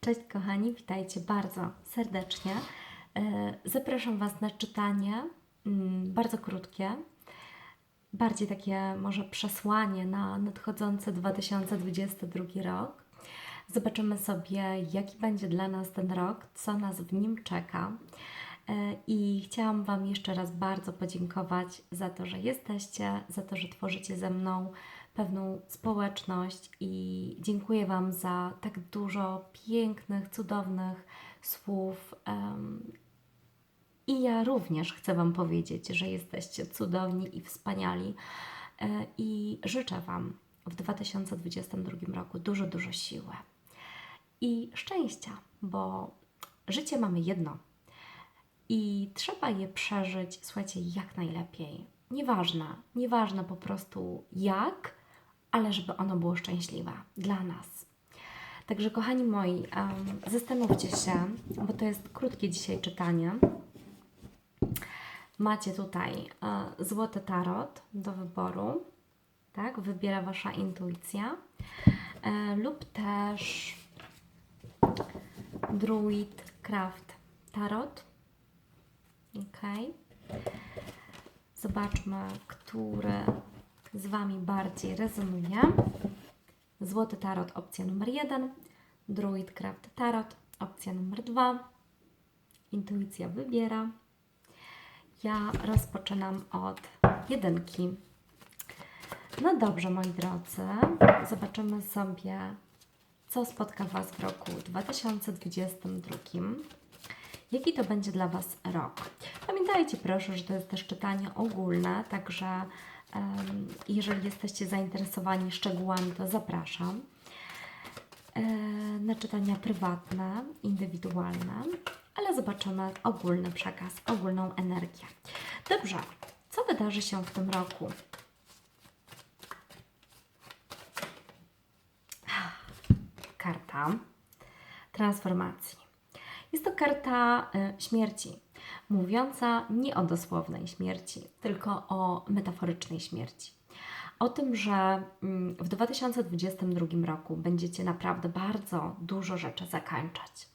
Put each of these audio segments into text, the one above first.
Cześć kochani, witajcie bardzo serdecznie. E, Zapraszam Was na czytanie, mm, bardzo krótkie, bardziej takie może przesłanie na nadchodzący 2022 rok. Zobaczymy sobie, jaki będzie dla nas ten rok, co nas w nim czeka. E, I chciałam Wam jeszcze raz bardzo podziękować za to, że jesteście, za to, że tworzycie ze mną pewną społeczność i dziękuję Wam za tak dużo pięknych, cudownych słów. I ja również chcę Wam powiedzieć, że jesteście cudowni i wspaniali e, i życzę Wam w 2022 roku dużo, dużo siły i szczęścia, bo życie mamy jedno i trzeba je przeżyć, słuchajcie, jak najlepiej. Nieważne, nieważne po prostu jak, ale żeby ono było szczęśliwe dla nas. Także, kochani moi, zastanówcie się, bo to jest krótkie dzisiaj czytanie. Macie tutaj e, złoty tarot do wyboru, tak? Wybiera Wasza intuicja, e, lub też Druid Craft Tarot. Ok. Zobaczmy, który z Wami bardziej rezonuje. Złoty Tarot, opcja numer jeden. Druid Craft Tarot, opcja numer dwa. Intuicja wybiera. Ja rozpoczynam od jedynki. No dobrze, moi drodzy, zobaczymy sobie, co spotka Was w roku 2022. Jaki to będzie dla Was rok? Pamiętajcie proszę, że to jest też czytanie ogólne, także jeżeli jesteście zainteresowani szczegółami, to zapraszam e, na czytania prywatne, indywidualne, ale zobaczymy ogólny przekaz, ogólną energię. Dobrze, co wydarzy się w tym roku? Karta transformacji. Jest to karta y, śmierci, mówiąca nie o dosłownej śmierci, tylko o metaforycznej śmierci. O tym, że mm, w 2022 roku będziecie naprawdę bardzo dużo rzeczy zakończać.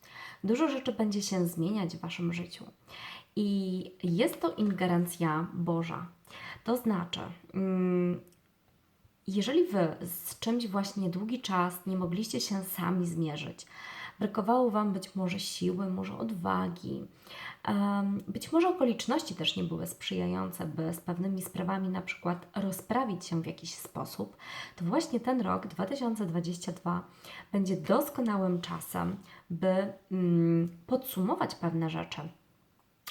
Dużo rzeczy będzie się zmieniać w Waszym życiu. I jest to ingerencja Boża. To znaczy, mm, jeżeli Wy z czymś właśnie długi czas nie mogliście się sami zmierzyć, brakowało Wam być może siły, może odwagi, być może okoliczności też nie były sprzyjające, by z pewnymi sprawami na przykład rozprawić się w jakiś sposób, to właśnie ten rok 2022 będzie doskonałym czasem, by mm, podsumować pewne rzeczy,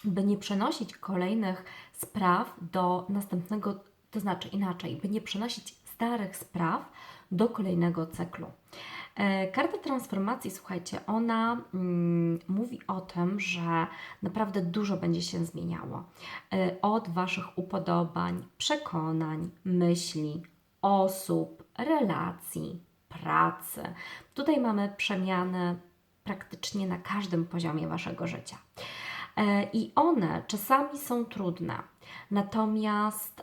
by nie przenosić kolejnych spraw do następnego, to znaczy inaczej, by nie przenosić starych spraw do kolejnego cyklu. E, Karta transformacji, słuchajcie, ona mm, mówi o tym, że naprawdę dużo będzie się zmieniało. E, Od Waszych upodobań, przekonań, myśli, osób, relacji, pracy. Tutaj mamy przemiany praktycznie na każdym poziomie Waszego życia. E, I one czasami są trudne, natomiast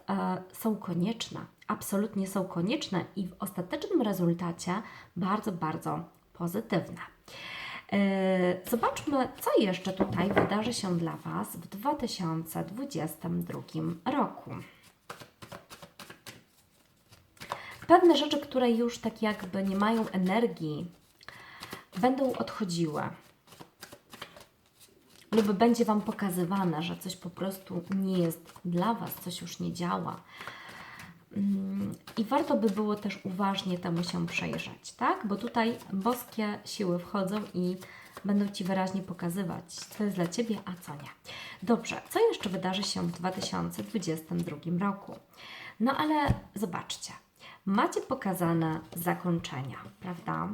są konieczne, absolutnie są konieczne i w ostatecznym rezultacie bardzo, bardzo pozytywne. E, Zobaczmy, co jeszcze tutaj wydarzy się dla Was w 2022 roku. Pewne rzeczy, które już tak jakby nie mają energii, będą odchodziły lub będzie Wam pokazywane, że coś po prostu nie jest dla Was, coś już nie działa. Mm, I warto by było też uważnie temu się przejrzeć, tak? Bo tutaj boskie siły wchodzą i będą Ci wyraźnie pokazywać, co jest dla Ciebie, a co nie. Dobrze, co jeszcze wydarzy się w 2022 roku? No ale zobaczcie, macie pokazane zakończenia, prawda?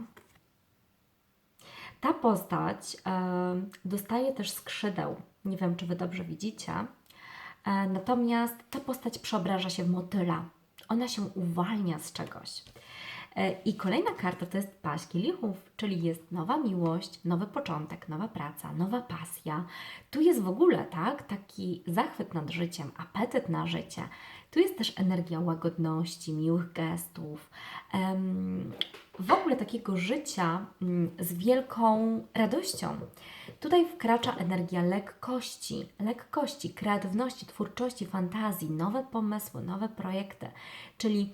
Ta postać e, dostaje też skrzydeł. Nie wiem, czy Wy dobrze widzicie. E, natomiast ta postać przeobraża się w motyla. Ona się uwalnia z czegoś. E, I kolejna karta to jest paść kielichów, czyli jest nowa miłość, nowy początek, nowa praca, nowa pasja. Tu jest w ogóle tak, taki zachwyt nad życiem, apetyt na życie, Tu jest też energia łagodności, miłych gestów, w ogóle takiego życia mm, z wielką radością. Tutaj wkracza energia lekkości, lekkości, kreatywności, twórczości, fantazji, nowe pomysły, nowe projekty. Czyli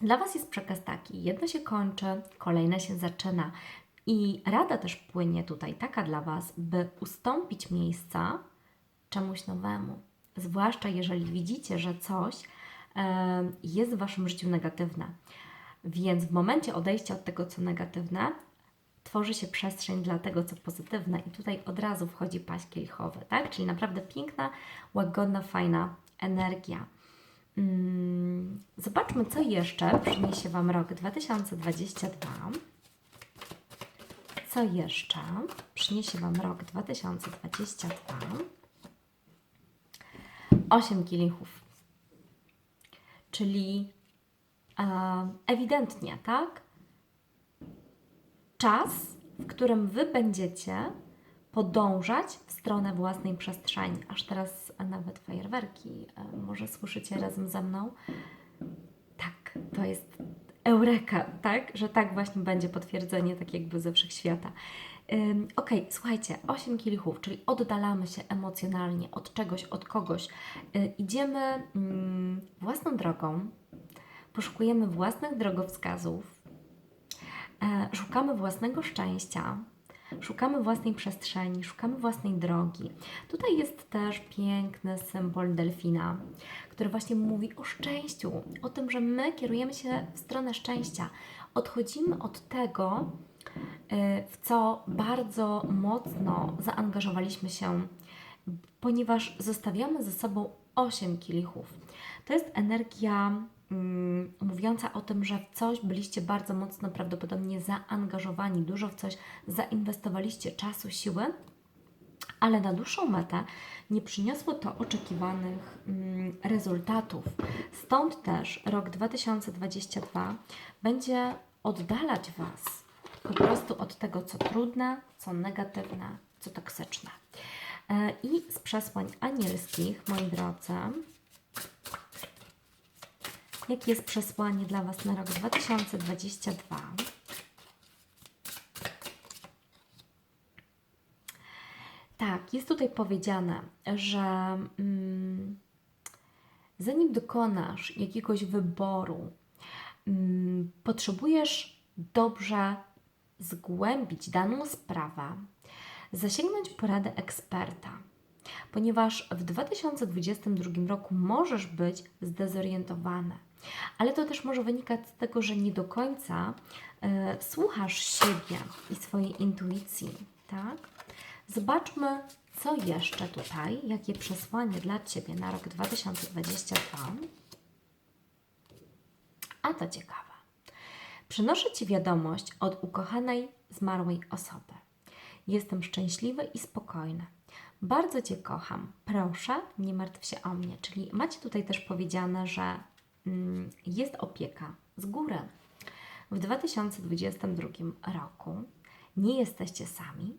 dla Was jest przekaz taki: jedno się kończy, kolejne się zaczyna. I rada też płynie tutaj taka dla Was, by ustąpić miejsca czemuś nowemu. Zwłaszcza jeżeli widzicie, że coś jest w Waszym życiu negatywne. Więc w momencie odejścia od tego, co negatywne, tworzy się przestrzeń dla tego, co pozytywne, i tutaj od razu wchodzi paść kielichowy, tak? Czyli naprawdę piękna, łagodna, fajna energia. Mm, Zobaczmy, co jeszcze przyniesie Wam rok 2022. Co jeszcze przyniesie Wam rok 2022? Osiem kielichów. Czyli e, ewidentnie, tak? Czas, w którym Wy będziecie podążać w stronę własnej przestrzeni. Aż teraz nawet fajerwerki e, może słyszycie razem ze mną. Tak, to jest eureka, tak? Że tak właśnie będzie potwierdzenie, tak jakby ze wszechświata. Ym, Okej, słuchajcie, 8 kielichów, czyli oddalamy się emocjonalnie od czegoś, od kogoś. Y, idziemy mm, własną drogą, poszukujemy własnych drogowskazów, e, szukamy własnego szczęścia, szukamy własnej przestrzeni, szukamy własnej drogi. Tutaj jest też piękny symbol delfina, który właśnie mówi o szczęściu, o tym, że my kierujemy się w stronę szczęścia. Odchodzimy od tego, w co bardzo mocno zaangażowaliśmy się, ponieważ zostawiamy ze sobą 8 kielichów. To jest energia mm, mówiąca o tym, że w coś byliście bardzo mocno prawdopodobnie zaangażowani, dużo w coś zainwestowaliście czasu, siły, ale na dłuższą metę nie przyniosło to oczekiwanych mm, rezultatów. Stąd też rok 2022 będzie oddalać Was po prostu od tego, co trudne, co negatywne, co toksyczne. E, I z przesłań anielskich, moi drodzy, jakie jest przesłanie dla Was na rok 2022? Tak, jest tutaj powiedziane, że mm, zanim dokonasz jakiegoś wyboru, mm, potrzebujesz dobrze zgłębić daną sprawę, zasięgnąć porady eksperta, ponieważ w 2022 roku możesz być zdezorientowany. Ale to też może wynikać z tego, że nie do końca e, słuchasz siebie i swojej intuicji, tak? Zobaczmy, co jeszcze tutaj, jakie przesłanie dla Ciebie na rok 2022. A to ciekawe. Przynoszę Ci wiadomość od ukochanej, zmarłej osoby. Jestem szczęśliwy i spokojny. Bardzo Cię kocham. Proszę, nie martw się o mnie. Czyli macie tutaj też powiedziane, że mm, jest opieka z góry. W 2022 roku nie jesteście sami,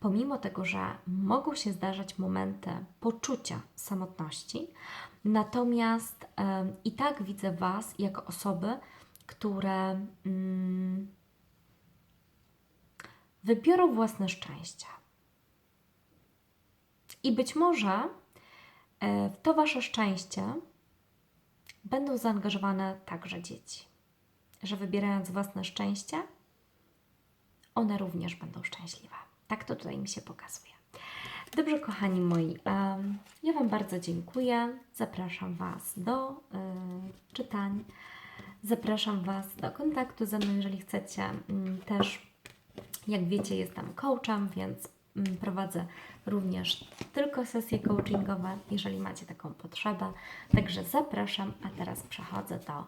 pomimo tego, że mogą się zdarzać momenty poczucia samotności, natomiast em, i tak widzę Was jako osoby, które mm, wybiorą własne szczęście. I być może e, w to Wasze szczęście będą zaangażowane także dzieci. Że wybierając własne szczęście, one również będą szczęśliwe. Tak to tutaj mi się pokazuje. Dobrze, kochani moi, em, ja Wam bardzo dziękuję. Zapraszam Was do y, czytań. Zapraszam Was do kontaktu ze mną, jeżeli chcecie. Mm, Też, jak wiecie, jestem coachem, więc mm, prowadzę również tylko sesje coachingowe, jeżeli macie taką potrzebę. Także zapraszam, a teraz przechodzę do e,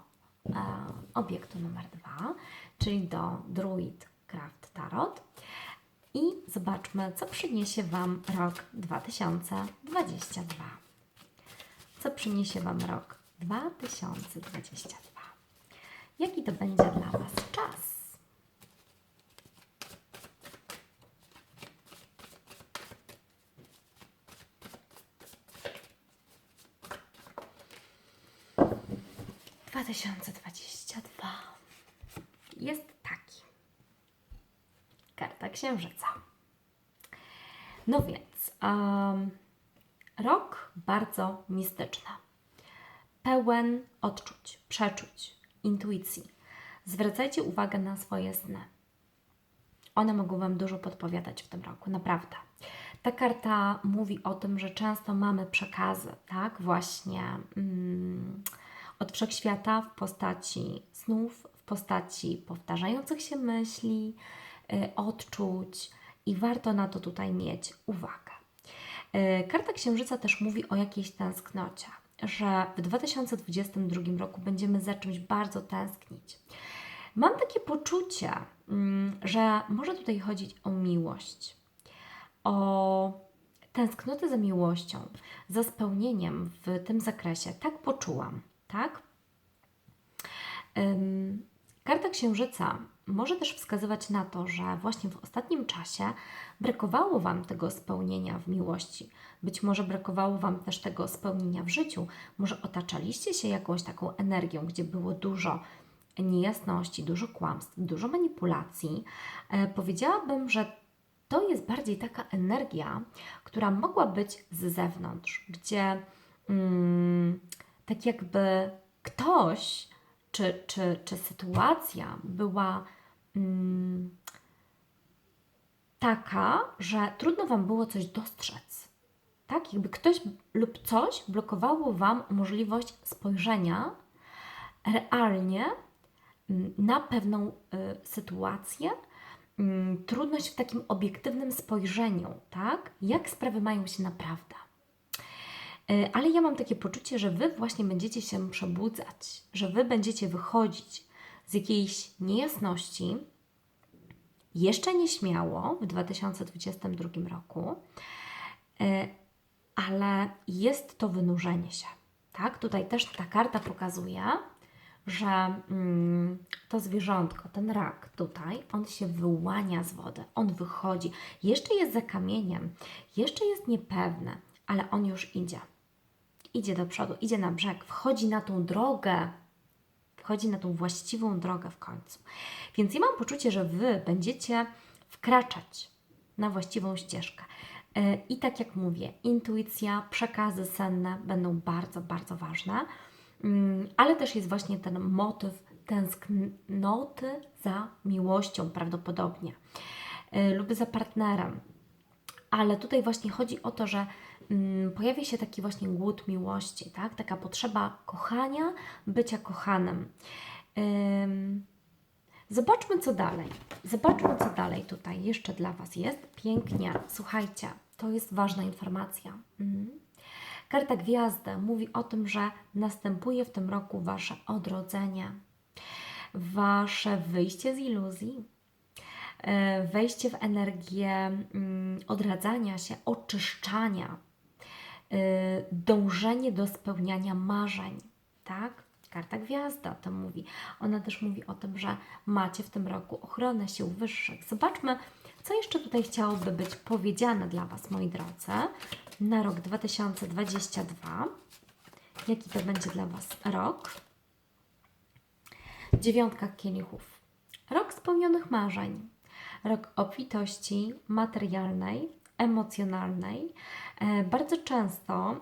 obiektu numer dwa, czyli do Druid Craft Tarot. I zobaczmy, co przyniesie Wam rok 2022. Co przyniesie Wam rok 2022? Jaki to będzie dla Was czas? 2022 jest taki. Karta Księżyca. No więc, um, rok bardzo mistyczny, pełen odczuć, przeczuć, intuicji. Zwracajcie uwagę na swoje sny. One mogą Wam dużo podpowiadać w tym roku, naprawdę. Ta karta mówi o tym, że często mamy przekazy, tak, właśnie mm, od wszechświata w postaci snów, w postaci powtarzających się myśli, y, odczuć i warto na to tutaj mieć uwagę. Y, karta Księżyca też mówi o jakiejś tęsknocie, że w 2022 roku będziemy za czymś bardzo tęsknić. Mam takie poczucie, mm, że może tutaj chodzić o miłość, o tęsknotę za miłością, za spełnieniem w tym zakresie. Tak poczułam, tak? Karta Księżyca może też wskazywać na to, że właśnie w ostatnim czasie brakowało Wam tego spełnienia w miłości. Być może brakowało Wam też tego spełnienia w życiu. Może otaczaliście się jakąś taką energią, gdzie było dużo niejasności, dużo kłamstw, dużo manipulacji. E, powiedziałabym, że to jest bardziej taka energia, która mogła być z zewnątrz, gdzie mm, tak jakby ktoś czy, czy, czy sytuacja była mm, taka, że trudno Wam było coś dostrzec. Tak, jakby ktoś lub coś blokowało Wam możliwość spojrzenia realnie mm, na pewną y, sytuację, y, trudność w takim obiektywnym spojrzeniu, tak, jak sprawy mają się naprawdę. Y, ale ja mam takie poczucie, że Wy właśnie będziecie się przebudzać, że Wy będziecie wychodzić z jakiejś niejasności, jeszcze nieśmiało w 2022 roku, y, ale jest to wynurzenie się. Tak? Tutaj też ta karta pokazuje, że mm, to zwierzątko, ten rak tutaj, on się wyłania z wody, on wychodzi. Jeszcze jest za kamieniem, jeszcze jest niepewne, ale on już idzie idzie do przodu, idzie na brzeg, wchodzi na tą drogę, wchodzi na tą właściwą drogę w końcu. Więc ja mam poczucie, że Wy będziecie wkraczać na właściwą ścieżkę. E, I tak jak mówię, intuicja, przekazy senne będą bardzo, bardzo ważne, mm, ale też jest właśnie ten motyw tęsknoty za miłością prawdopodobnie e, lub za partnerem. Ale tutaj właśnie chodzi o to, że pojawia się taki właśnie głód miłości, tak? taka potrzeba kochania, bycia kochanym. Zobaczmy, co dalej. Zobaczmy, co dalej tutaj jeszcze dla Was jest. Pięknie. Słuchajcie, to jest ważna informacja. Mhm. Karta Gwiazda mówi o tym, że następuje w tym roku Wasze odrodzenie, Wasze wyjście z iluzji, e, wejście w energię mm, odradzania się, oczyszczania, dążenie do spełniania marzeń, tak? Karta Gwiazda o tym mówi. Ona też mówi o tym, że macie w tym roku ochronę sił wyższych. Zobaczmy, co jeszcze tutaj chciałoby być powiedziane dla Was, moi drodzy, na rok 2022. Jaki to będzie dla Was rok? Dziewiątka kielichów. Rok spełnionych marzeń. Rok obfitości materialnej, emocjonalnej. E, bardzo często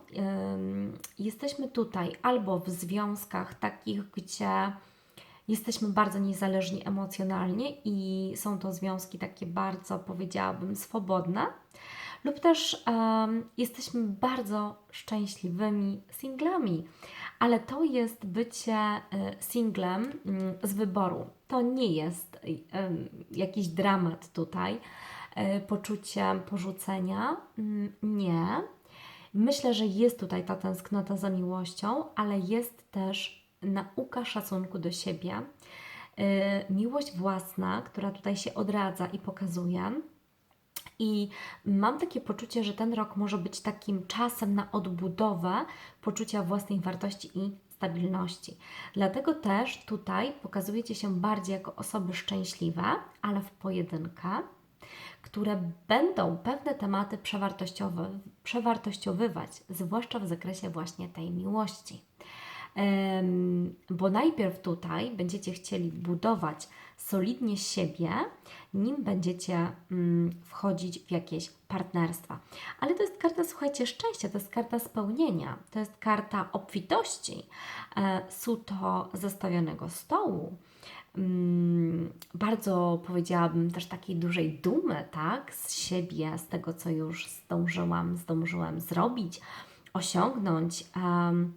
jesteśmy tutaj albo w związkach takich, gdzie jesteśmy bardzo niezależni emocjonalnie i są to związki takie bardzo, powiedziałabym, swobodne, lub też jesteśmy bardzo szczęśliwymi singlami, ale to jest bycie e, singlem mm, z wyboru. To nie jest jakiś dramat tutaj poczuciem porzucenia. Mm, nie. Myślę, że jest tutaj ta tęsknota za miłością, ale jest też nauka szacunku do siebie, e, miłość własna, która tutaj się odradza i pokazuje. I mam takie poczucie, że ten rok może być takim czasem na odbudowę poczucia własnej wartości i stabilności. Dlatego też tutaj pokazujecie się bardziej jako osoby szczęśliwe, ale w pojedynkę które będą pewne tematy przewartościowywać, zwłaszcza w zakresie właśnie tej miłości. Em, bo najpierw tutaj będziecie chcieli budować solidnie siebie, nim będziecie mm, wchodzić w jakieś partnerstwa. Ale to jest karta, słuchajcie, szczęścia, to jest karta spełnienia, to jest karta obfitości, e, suto zastawionego stołu. Mm, bardzo powiedziałabym też takiej dużej dumy, tak, z siebie, z tego, co już zdążyłam, zdążyłam zrobić, osiągnąć. Em,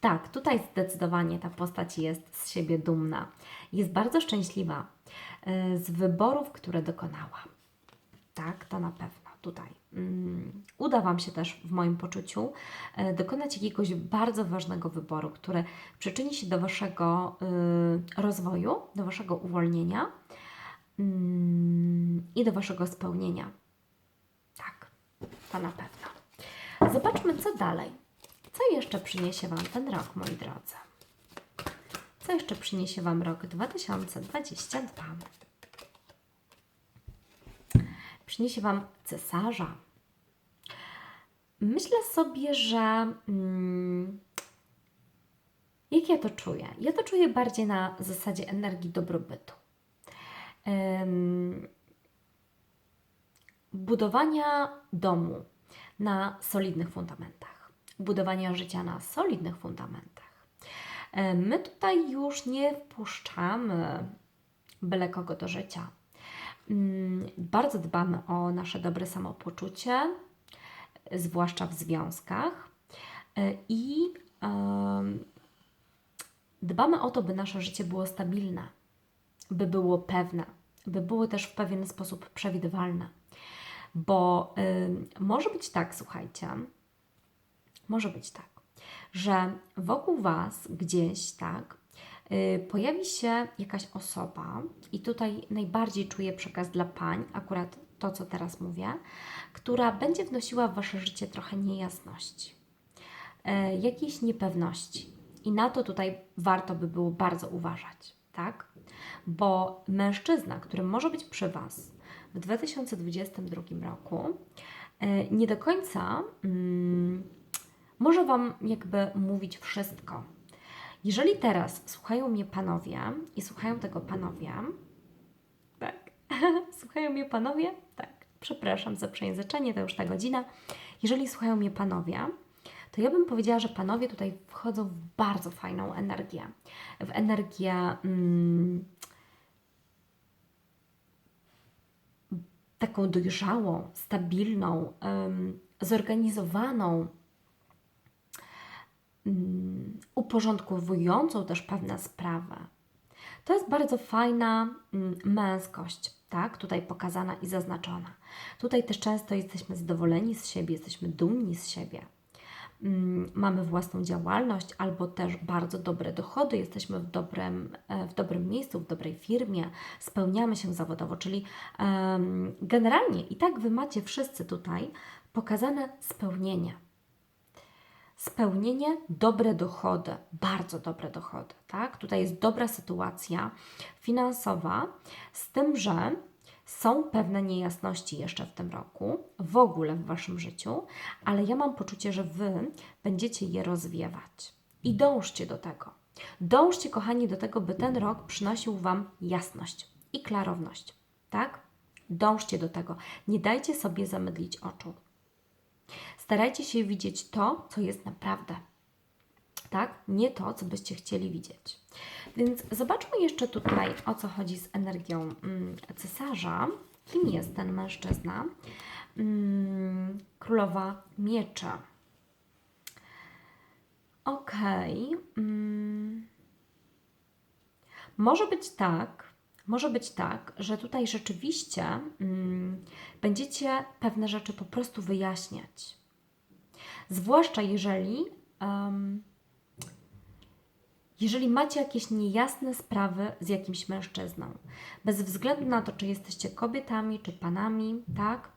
tak, tutaj zdecydowanie ta postać jest z siebie dumna. Jest bardzo szczęśliwa y, z wyborów, które dokonała. Tak, to na pewno tutaj. Mm, Uda Wam się też w moim poczuciu y, dokonać jakiegoś bardzo ważnego wyboru, który przyczyni się do Waszego y, rozwoju, do Waszego uwolnienia mm, i do Waszego spełnienia. Tak, to na pewno. Zobaczmy, co dalej. Co jeszcze przyniesie Wam ten rok, moi drodzy? Co jeszcze przyniesie Wam rok 2022? Przyniesie Wam cesarza. Myślę sobie, że. Mm, jak ja to czuję? Ja to czuję bardziej na zasadzie energii dobrobytu. Budowania domu na solidnych fundamentach, budowania życia na solidnych fundamentach. My tutaj już nie wpuszczamy byle kogo do życia. Bardzo dbamy o nasze dobre samopoczucie, zwłaszcza w związkach. E, I dbamy o to, by nasze życie było stabilne, by było pewne, by było też w pewien sposób przewidywalne. Bo może być tak, słuchajcie, może być tak, że wokół Was gdzieś, tak, pojawi się jakaś osoba, i tutaj najbardziej czuję przekaz dla pań, akurat to, co teraz mówię, która będzie wnosiła w Wasze życie trochę niejasności, y, jakiejś niepewności. I na to tutaj warto by było bardzo uważać, tak? Bo mężczyzna, który może być przy Was w 2022 roku, y, nie do końca. mm, może Wam jakby mówić wszystko. Jeżeli teraz słuchają mnie panowie i słuchają tego panowie, tak, słuchają mnie panowie, tak, przepraszam za przejęzyczenie, to już ta godzina. Jeżeli słuchają mnie panowie, to ja bym powiedziała, że panowie tutaj wchodzą w bardzo fajną energię. W energię mm, taką dojrzałą, stabilną, zorganizowaną, mm, uporządkowującą też pewne sprawy. To jest bardzo fajna mm, męskość, tak? Tutaj pokazana i zaznaczona. Tutaj też często jesteśmy zadowoleni z siebie, jesteśmy dumni z siebie. Mm, Mamy własną działalność albo też bardzo dobre dochody, jesteśmy w dobrym, e, w dobrym miejscu, w dobrej firmie, spełniamy się zawodowo, czyli generalnie i tak Wy macie wszyscy tutaj pokazane spełnienie spełnienie, dobre dochody, bardzo dobre dochody, tak? Tutaj jest dobra sytuacja finansowa, z tym, że są pewne niejasności jeszcze w tym roku, w ogóle w Waszym życiu, ale ja mam poczucie, że Wy będziecie je rozwiewać. I dążcie do tego. Dążcie, kochani, do tego, by ten rok przynosił Wam jasność i klarowność, tak? Dążcie do tego. Nie dajcie sobie zamydlić oczu. Starajcie się widzieć to, co jest naprawdę. Tak? Nie to, co byście chcieli widzieć. Więc zobaczmy jeszcze tutaj, o co chodzi z energią mm, cesarza. Kim jest ten mężczyzna? Mm, królowa miecza. Okej. Mm. Może być tak, może być tak, że tutaj rzeczywiście będziecie pewne rzeczy po prostu wyjaśniać. Zwłaszcza jeżeli, em, jeżeli macie jakieś niejasne sprawy z jakimś mężczyzną. Bez względu na to, czy jesteście kobietami, czy panami, tak?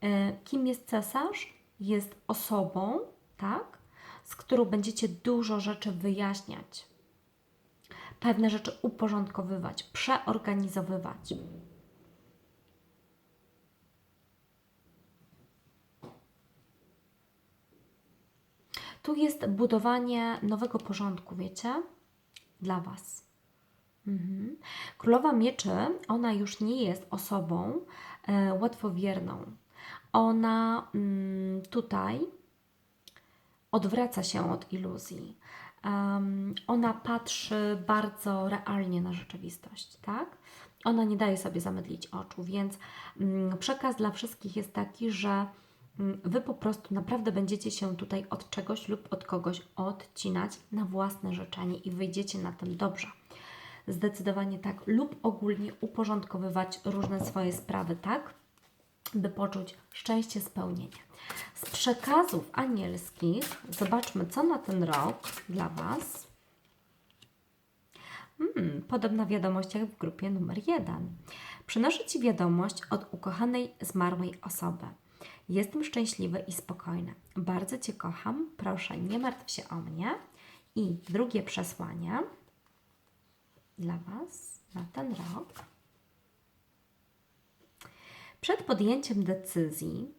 E, Kim jest cesarz? Jest osobą, tak? Z którą będziecie dużo rzeczy wyjaśniać pewne rzeczy uporządkowywać, przeorganizowywać. Tu jest budowanie nowego porządku, wiecie? Dla Was. Mhm. Królowa Mieczy, ona już nie jest osobą e, łatwowierną. Ona mm, tutaj odwraca się od iluzji. Em, ona patrzy bardzo realnie na rzeczywistość, tak? Ona nie daje sobie zamydlić oczu, więc mm, przekaz dla wszystkich jest taki, że Wy po prostu naprawdę będziecie się tutaj od czegoś lub od kogoś odcinać na własne życzenie i wyjdziecie na tym dobrze. Zdecydowanie tak, lub ogólnie uporządkowywać różne swoje sprawy tak, by poczuć szczęście, spełnienie. Z przekazów anielskich zobaczmy, co na ten rok dla Was. Hmm, podobna wiadomość jak w grupie numer jeden. Przynoszę Ci wiadomość od ukochanej zmarłej osoby. Jestem szczęśliwy i spokojny. Bardzo Cię kocham. Proszę, nie martw się o mnie. I drugie przesłanie dla Was na ten rok. Przed podjęciem decyzji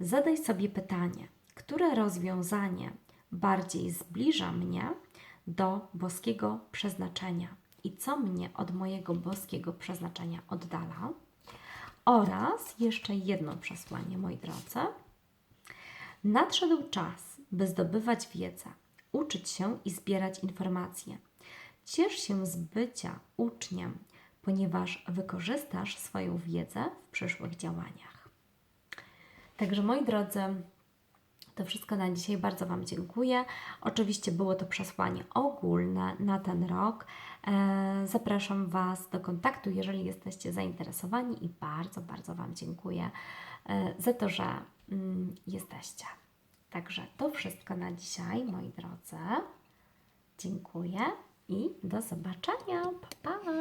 zadaj sobie pytanie, które rozwiązanie bardziej zbliża mnie do boskiego przeznaczenia i co mnie od mojego boskiego przeznaczenia oddala. Oraz jeszcze jedno przesłanie, moi drodzy. Nadszedł czas, by zdobywać wiedzę, uczyć się i zbierać informacje. Ciesz się z bycia uczniem, ponieważ wykorzystasz swoją wiedzę w przyszłych działaniach. Także moi drodzy, to wszystko na dzisiaj. Bardzo Wam dziękuję. Oczywiście było to przesłanie ogólne na ten rok. E, Zapraszam Was do kontaktu, jeżeli jesteście zainteresowani i bardzo, bardzo Wam dziękuję e, za to, że mm, jesteście. Także to wszystko na dzisiaj, moi drodzy. Dziękuję i do zobaczenia. Pa, pa.